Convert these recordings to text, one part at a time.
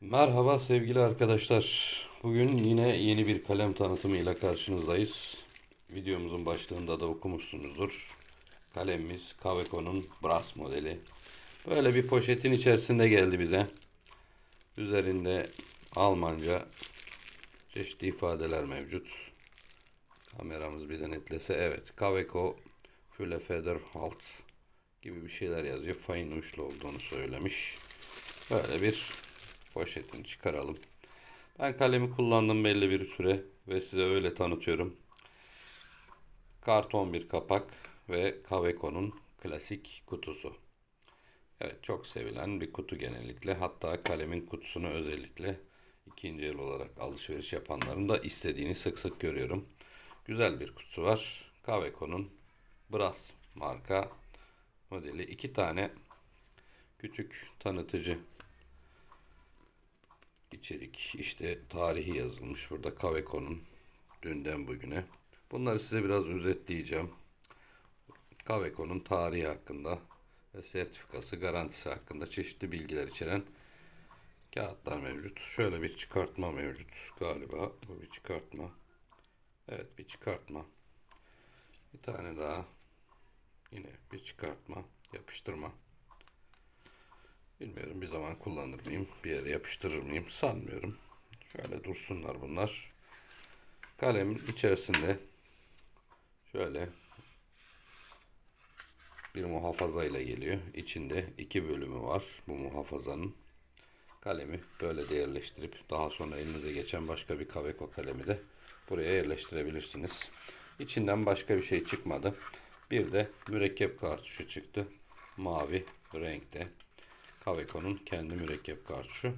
Merhaba sevgili arkadaşlar. Bugün yine yeni bir kalem tanıtımıyla karşınızdayız. Videomuzun başlığında da okumuşsunuzdur. Kalemimiz Kaweco'nun Brass modeli. Böyle bir poşetin içerisinde geldi bize. Üzerinde Almanca çeşitli ifadeler mevcut. Kameramız bir de netlese. Evet, Kaweco Fülle Feder Halt gibi bir şeyler yazıyor. Fayın uçlu olduğunu söylemiş. Böyle bir poşetini çıkaralım. Ben kalemi kullandım belli bir süre ve size öyle tanıtıyorum. Karton bir kapak ve Kaweco'nun klasik kutusu. Evet çok sevilen bir kutu genellikle. Hatta kalemin kutusunu özellikle ikinci el olarak alışveriş yapanların da istediğini sık sık görüyorum. Güzel bir kutusu var. Kaweco'nun Brass marka modeli. iki tane küçük tanıtıcı içerik işte tarihi yazılmış burada Kaweco'nun dünden bugüne. Bunları size biraz özetleyeceğim. Kaweco'nun tarihi hakkında ve sertifikası garantisi hakkında çeşitli bilgiler içeren kağıtlar mevcut. Şöyle bir çıkartma mevcut galiba. Bu bir çıkartma. Evet bir çıkartma. Bir tane daha. Yine bir çıkartma. Yapıştırma. Bilmiyorum bir zaman kullanır mıyım? Bir yere yapıştırır mıyım? Sanmıyorum. Şöyle dursunlar bunlar. Kalemin içerisinde şöyle bir muhafaza ile geliyor. İçinde iki bölümü var bu muhafazanın. Kalemi böyle de yerleştirip daha sonra elinize geçen başka bir Kaweco kalemi de buraya yerleştirebilirsiniz. İçinden başka bir şey çıkmadı. Bir de mürekkep kartuşu çıktı. Mavi renkte. Kaweco'nun kendi mürekkep kartuşu.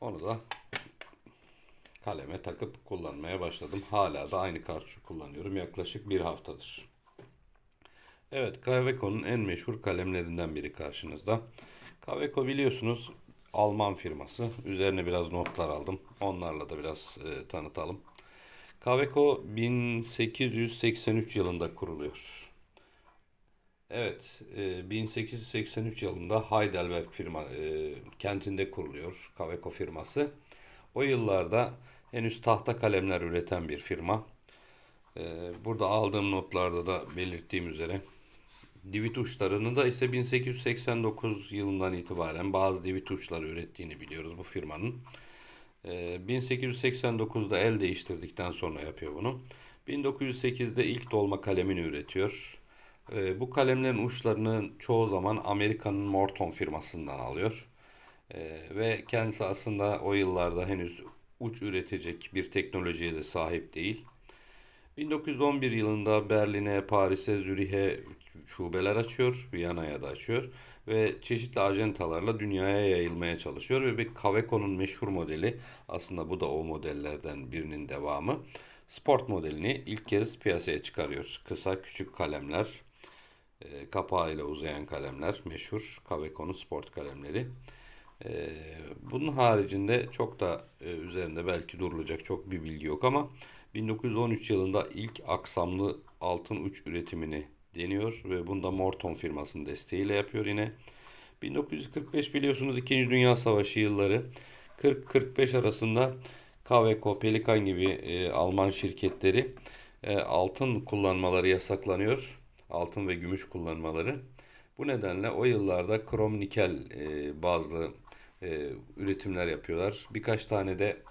Onu da kaleme takıp kullanmaya başladım. Hala da aynı kartuşu kullanıyorum. Yaklaşık bir haftadır. Evet, Kaweco'nun en meşhur kalemlerinden biri karşınızda. Kaweco biliyorsunuz Alman firması. Üzerine biraz notlar aldım. Onlarla da biraz e, tanıtalım. Kaweco 1883 yılında kuruluyor. Evet, e, 1883 yılında Heidelberg firma e, kentinde kuruluyor Kaweco firması. O yıllarda henüz tahta kalemler üreten bir firma. E, burada aldığım notlarda da belirttiğim üzere divit uçlarını da ise 1889 yılından itibaren bazı divit uçları ürettiğini biliyoruz bu firmanın. E, 1889'da el değiştirdikten sonra yapıyor bunu. 1908'de ilk dolma kalemini üretiyor. E, bu kalemlerin uçlarını çoğu zaman Amerika'nın Morton firmasından alıyor. E, ve kendisi aslında o yıllarda henüz uç üretecek bir teknolojiye de sahip değil. 1911 yılında Berlin'e, Paris'e, Zürih'e şubeler açıyor, Viyana'ya da açıyor ve çeşitli ajentalarla dünyaya yayılmaya çalışıyor ve bir Kaweco'nun meşhur modeli aslında bu da o modellerden birinin devamı. Sport modelini ilk kez piyasaya çıkarıyor. Kısa küçük kalemler, e, kapağıyla uzayan kalemler meşhur Kaweco'nun sport kalemleri. E, bunun haricinde çok da e, üzerinde belki durulacak çok bir bilgi yok ama 1913 yılında ilk aksamlı altın uç üretimini deniyor ve bunda Morton firmasının desteğiyle yapıyor yine. 1945 biliyorsunuz 2. Dünya Savaşı yılları 40-45 arasında Kaweco, Pelikan gibi e, Alman şirketleri e, altın kullanmaları yasaklanıyor. Altın ve gümüş kullanmaları. Bu nedenle o yıllarda krom nikel e, bazlı e, üretimler yapıyorlar. Birkaç tane de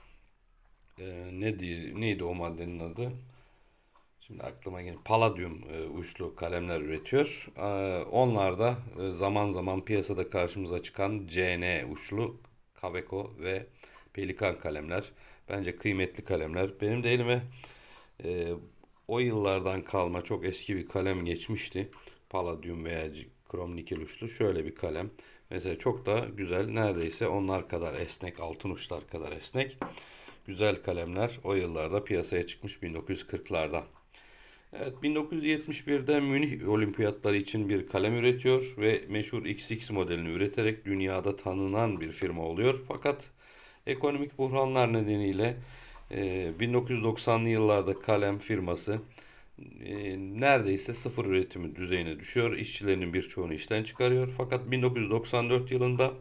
e, ne diye, neydi o maddenin adı? Şimdi aklıma geldi. Palladium e, uçlu kalemler üretiyor. E, onlar da e, zaman zaman piyasada karşımıza çıkan CN uçlu Kaweco ve Pelikan kalemler. Bence kıymetli kalemler. Benim de elime e, o yıllardan kalma çok eski bir kalem geçmişti. Palladium veya krom nikel uçlu şöyle bir kalem. Mesela çok da güzel neredeyse onlar kadar esnek altın uçlar kadar esnek. Güzel kalemler o yıllarda piyasaya çıkmış 1940'larda. Evet 1971'de Münih Olimpiyatları için bir kalem üretiyor ve meşhur XX modelini üreterek dünyada tanınan bir firma oluyor. Fakat ekonomik buhranlar nedeniyle 1990'lı yıllarda kalem firması e, neredeyse sıfır üretimi düzeyine düşüyor. İşçilerinin birçoğunu işten çıkarıyor. Fakat 1994 yılında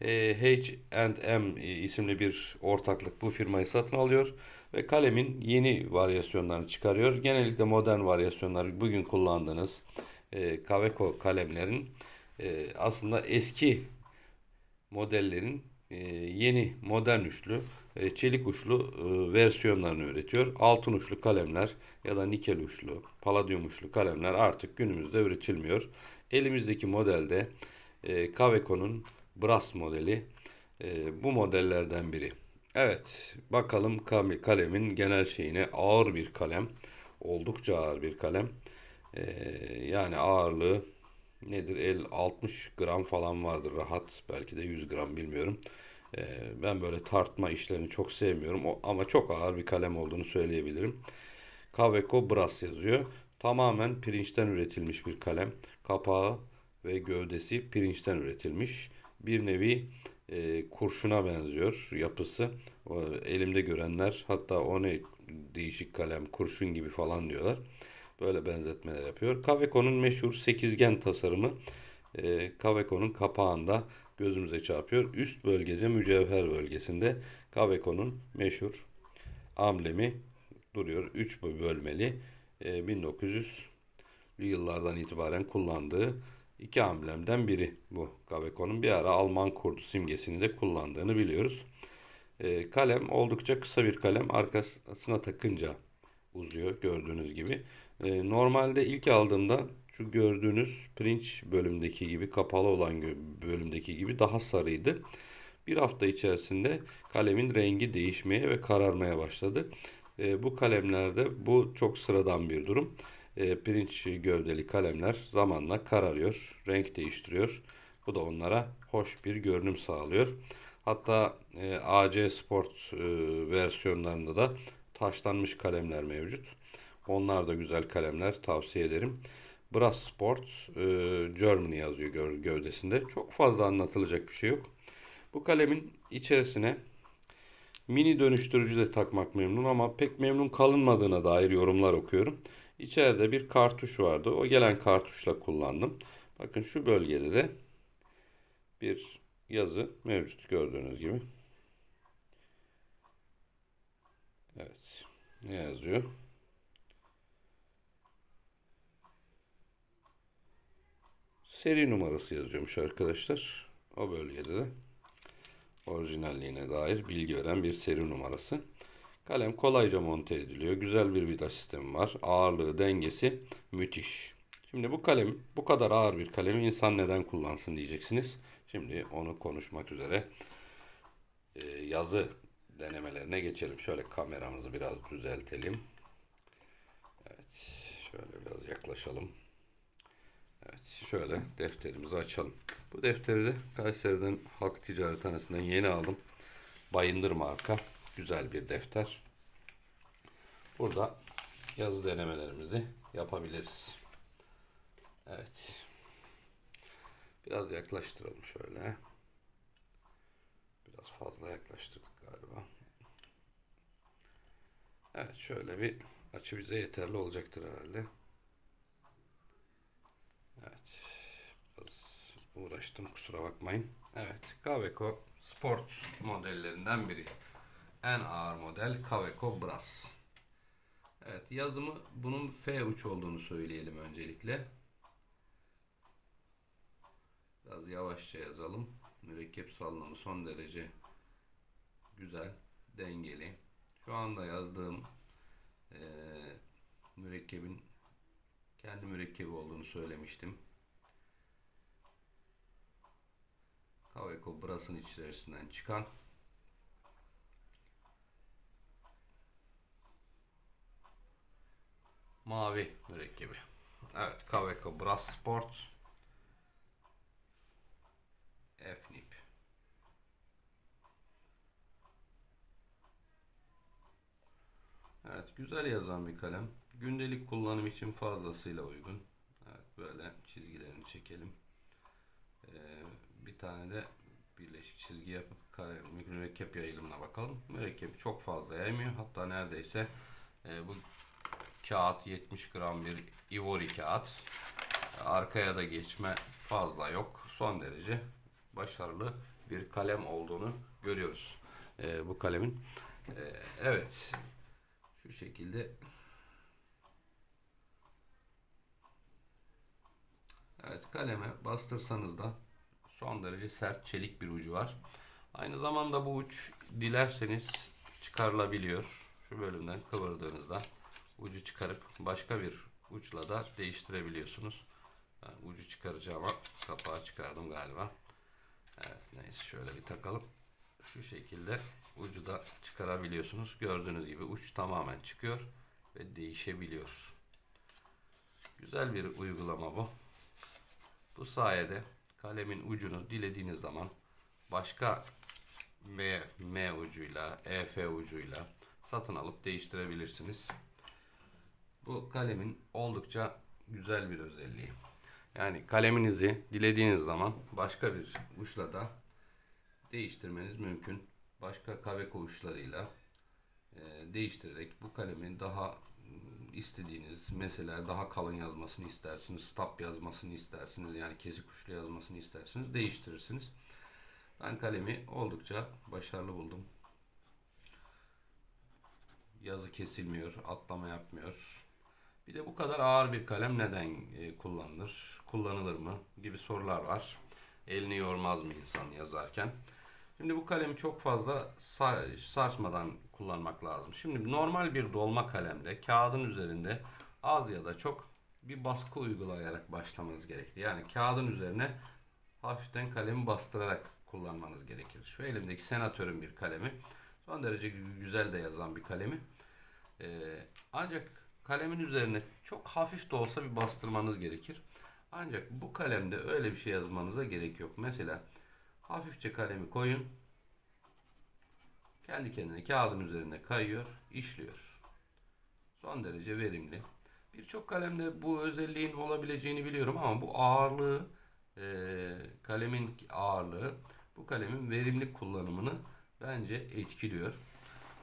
H&M isimli bir ortaklık bu firmayı satın alıyor ve kalemin yeni varyasyonlarını çıkarıyor. Genellikle modern varyasyonlar bugün kullandığınız e, Kaweco kalemlerin aslında eski modellerin yeni modern e, çelik uçlu e, versiyonlarını üretiyor. Altın uçlu kalemler ya da nikel uçlu, paladyum uçlu kalemler artık günümüzde üretilmiyor. Elimizdeki modelde e, Kaweco'nun Brass modeli e, bu modellerden biri. Evet, bakalım kalemin genel şeyine ağır bir kalem, oldukça ağır bir kalem. E, yani ağırlığı nedir? El 60 gram falan vardır rahat. Belki de 100 gram bilmiyorum. Ee, ben böyle tartma işlerini çok sevmiyorum. Ama çok ağır bir kalem olduğunu söyleyebilirim. Kaweco Brass yazıyor. Tamamen pirinçten üretilmiş bir kalem. Kapağı ve gövdesi pirinçten üretilmiş. Bir nevi e, kurşuna benziyor yapısı. O, elimde görenler hatta o ne değişik kalem kurşun gibi falan diyorlar. Böyle benzetmeler yapıyor. Kaweco'nun meşhur sekizgen tasarımı e, Kaweco'nun kapağında gözümüze çarpıyor. Üst bölgede mücevher bölgesinde Kaweco'nun meşhur amblemi duruyor. 3 bölmeli e, 1900'lü yıllardan itibaren kullandığı iki amblemden biri bu Kaweco'nun. Bir ara Alman kurdu simgesini de kullandığını biliyoruz. E, kalem oldukça kısa bir kalem. Arkasına takınca uzuyor gördüğünüz gibi. E, normalde ilk aldığımda şu gördüğünüz pirinç bölümdeki gibi kapalı olan bölümdeki gibi daha sarıydı. Bir hafta içerisinde kalemin rengi değişmeye ve kararmaya başladı. E, bu kalemlerde bu çok sıradan bir durum. E, pirinç gövdeli kalemler zamanla kararıyor, renk değiştiriyor. Bu da onlara hoş bir görünüm sağlıyor. Hatta e, AC Sport e, versiyonlarında da taşlanmış kalemler mevcut. Onlar da güzel kalemler tavsiye ederim. Brass Sport e, Germany yazıyor gö- gövdesinde. Çok fazla anlatılacak bir şey yok. Bu kalemin içerisine mini dönüştürücü de takmak memnun ama pek memnun kalınmadığına dair yorumlar okuyorum. İçeride bir kartuş vardı. O gelen kartuşla kullandım. Bakın şu bölgede de bir yazı mevcut gördüğünüz gibi. Evet. Ne yazıyor? Seri numarası yazıyormuş arkadaşlar. O bölgede de orijinalliğine dair bilgi veren bir seri numarası. Kalem kolayca monte ediliyor. Güzel bir vida sistemi var. Ağırlığı, dengesi müthiş. Şimdi bu kalem, bu kadar ağır bir kalemi insan neden kullansın diyeceksiniz. Şimdi onu konuşmak üzere e, yazı denemelerine geçelim. Şöyle kameramızı biraz düzeltelim. Evet, şöyle biraz yaklaşalım. Evet, şöyle defterimizi açalım. Bu defteri de Kayseri'den Halk Ticarethanesi'nden yeni aldım. Bayındır marka. Güzel bir defter. Burada yazı denemelerimizi yapabiliriz. Evet. Biraz yaklaştıralım şöyle. Biraz fazla yaklaştırdık galiba. Evet şöyle bir açı bize yeterli olacaktır herhalde. Evet. Biraz uğraştım kusura bakmayın. Evet. Kaweco Sport modellerinden biri. En ağır model Kaweco Brass. Evet yazımı bunun F uç olduğunu söyleyelim öncelikle. Biraz yavaşça yazalım. Mürekkep salınımı son derece güzel, dengeli. Şu anda yazdığım eee mürekkebin kendi mürekkebi olduğunu söylemiştim. Kaweco Brass'ın içerisinden çıkan mavi mürekkebi. Evet, Kaweco Brass Sport F-Nip. Evet, güzel yazan bir kalem. Gündelik kullanım için fazlasıyla uygun. Evet, böyle çizgilerini çekelim. Ee, bir tane de birleşik çizgi yapıp kalem, mürekkep yayılımına bakalım. Mürekkep çok fazla yaymıyor. Hatta neredeyse e, bu kağıt 70 gram bir ivory kağıt. Arkaya da geçme fazla yok. Son derece başarılı bir kalem olduğunu görüyoruz. Ee, bu kalemin. Ee, evet. Şu şekilde Evet kaleme bastırsanız da son derece sert çelik bir ucu var. Aynı zamanda bu uç dilerseniz çıkarılabiliyor. Şu bölümden kıvırdığınızda ucu çıkarıp başka bir uçla da değiştirebiliyorsunuz. Ben ucu çıkaracağıma kapağı çıkardım galiba. Evet neyse şöyle bir takalım. Şu şekilde ucu da çıkarabiliyorsunuz. Gördüğünüz gibi uç tamamen çıkıyor ve değişebiliyor. Güzel bir uygulama bu. Bu sayede kalemin ucunu dilediğiniz zaman başka M, M ucuyla, EF ucuyla satın alıp değiştirebilirsiniz. Bu kalemin oldukça güzel bir özelliği. Yani kaleminizi dilediğiniz zaman başka bir uçla da değiştirmeniz mümkün. Başka Kaweco uçlarıyla e, değiştirerek bu kalemin daha istediğiniz mesela daha kalın yazmasını istersiniz, stop yazmasını istersiniz yani kesik uçlu yazmasını istersiniz değiştirirsiniz. Ben kalemi oldukça başarılı buldum. Yazı kesilmiyor, atlama yapmıyor. Bir de bu kadar ağır bir kalem neden e, kullanılır? Kullanılır mı? gibi sorular var. Elini yormaz mı insan yazarken? Şimdi bu kalemi çok fazla sar- sarsmadan kullanmak lazım. Şimdi normal bir dolma kalemde kağıdın üzerinde az ya da çok bir baskı uygulayarak başlamanız gerekli. Yani kağıdın üzerine hafiften kalemi bastırarak kullanmanız gerekir. Şu elimdeki senatörün bir kalemi. Son derece gü- güzel de yazan bir kalemi. Ee, ancak kalemin üzerine çok hafif de olsa bir bastırmanız gerekir. Ancak bu kalemde öyle bir şey yazmanıza gerek yok. Mesela hafifçe kalemi koyun. Kendi kendine kağıdın üzerine kayıyor, işliyor. Son derece verimli. Birçok kalemde bu özelliğin olabileceğini biliyorum ama bu ağırlığı, e, kalemin ağırlığı bu kalemin verimli kullanımını bence etkiliyor.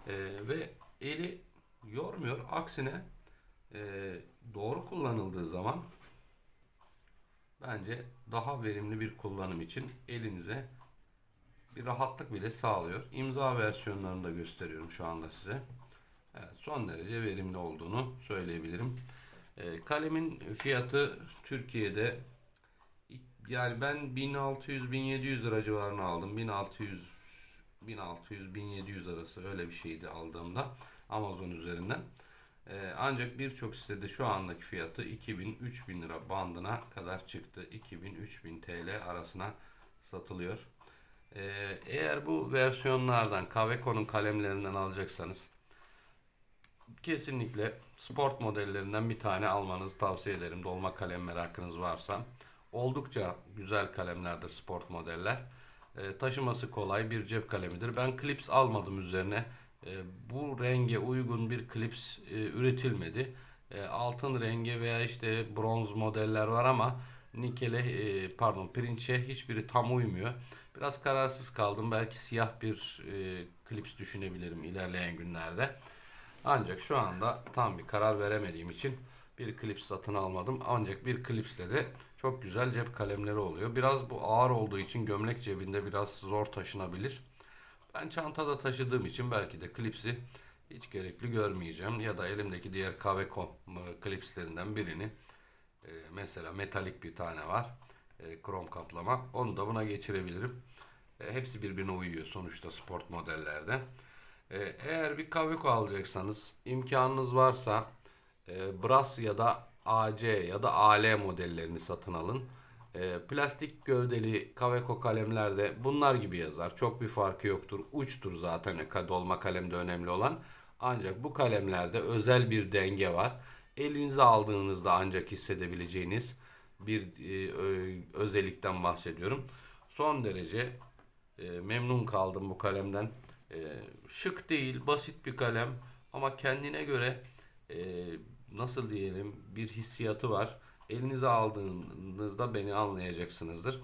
E, ve eli yormuyor. Aksine e, doğru kullanıldığı zaman bence daha verimli bir kullanım için elinize bir rahatlık bile sağlıyor. İmza versiyonlarını da gösteriyorum şu anda size. Evet, son derece verimli olduğunu söyleyebilirim. E, kalemin fiyatı Türkiye'de yani ben 1600-1700 lira civarına aldım. 1600 1600-1700 arası öyle bir şeydi aldığımda Amazon üzerinden. Ee, ancak birçok sitede şu andaki fiyatı 2000-3000 lira bandına kadar çıktı. 2000-3000 TL arasına satılıyor. Ee, eğer bu versiyonlardan Kaweco'nun kalemlerinden alacaksanız kesinlikle sport modellerinden bir tane almanızı tavsiye ederim. Dolma kalem merakınız varsa. Oldukça güzel kalemlerdir sport modeller. Ee, taşıması kolay bir cep kalemidir. Ben klips almadım üzerine. Ee, bu renge uygun bir klips e, üretilmedi. Ee, altın rengi veya işte bronz modeller var ama nikele e, pardon pirinçe hiçbiri tam uymuyor. Biraz kararsız kaldım. Belki siyah bir e, klips düşünebilirim ilerleyen günlerde. Ancak şu anda tam bir karar veremediğim için bir klips satın almadım. Ancak bir klipsle de çok güzel cep kalemleri oluyor. Biraz bu ağır olduğu için gömlek cebinde biraz zor taşınabilir. Ben çantada taşıdığım için belki de klipsi hiç gerekli görmeyeceğim. Ya da elimdeki diğer Kaweco e, klipslerinden birini e, mesela metalik bir tane var. E, krom kaplama. Onu da buna geçirebilirim. E, hepsi birbirine uyuyor sonuçta sport modellerde. E, eğer bir Kaweco alacaksanız imkanınız varsa Brass ya da AC ya da AL modellerini satın alın. Plastik gövdeli Kaweco kalemlerde bunlar gibi yazar. Çok bir farkı yoktur. Uçtur zaten dolma kalemde önemli olan. Ancak bu kalemlerde özel bir denge var. Elinize aldığınızda ancak hissedebileceğiniz bir e, özellikten bahsediyorum. Son derece e, memnun kaldım bu kalemden. E, şık değil, basit bir kalem ama kendine göre nasıl diyelim bir hissiyatı var. Elinize aldığınızda beni anlayacaksınızdır.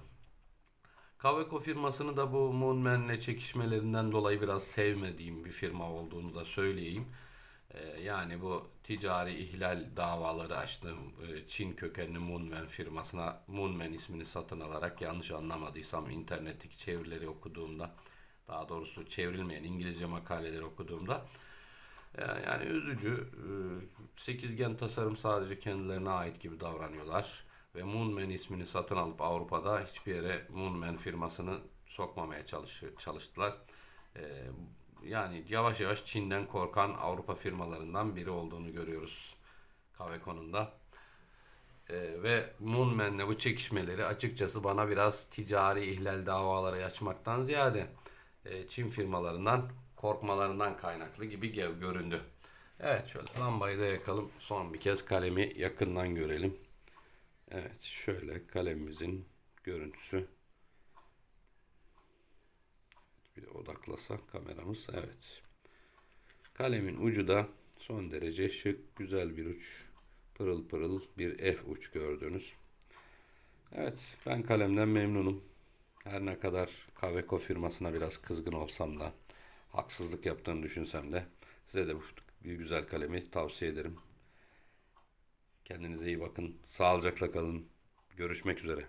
Kaweco firmasını da bu Moonman'le çekişmelerinden dolayı biraz sevmediğim bir firma olduğunu da söyleyeyim. Ee, yani bu ticari ihlal davaları açtığım e, Çin kökenli Moonman firmasına Moonman ismini satın alarak yanlış anlamadıysam internetteki çevirileri okuduğumda daha doğrusu çevrilmeyen İngilizce makaleleri okuduğumda yani üzücü. e, Sekizgen tasarım sadece kendilerine ait gibi davranıyorlar. Ve Moonman ismini satın alıp Avrupa'da hiçbir yere Moonman firmasını sokmamaya çalıştılar. Yani yavaş yavaş Çin'den korkan Avrupa firmalarından biri olduğunu görüyoruz Kavecon'un da. E, ve Moonman'le bu çekişmeleri açıkçası bana biraz ticari ihlal davaları açmaktan ziyade e, Çin firmalarından korkmalarından kaynaklı gibi göründü. Evet şöyle lambayı da yakalım. Son bir kez kalemi yakından görelim. Evet şöyle kalemimizin görüntüsü. Bir de odaklasa kameramız. Evet. Kalemin ucu da son derece şık, güzel bir uç. Pırıl pırıl bir F uç gördünüz. Evet, ben kalemden memnunum. Her ne kadar Kaveco firmasına biraz kızgın olsam da, haksızlık yaptığını düşünsem de size de bu güzel kalemi tavsiye ederim. Kendinize iyi bakın. Sağlıcakla kalın. Görüşmek üzere.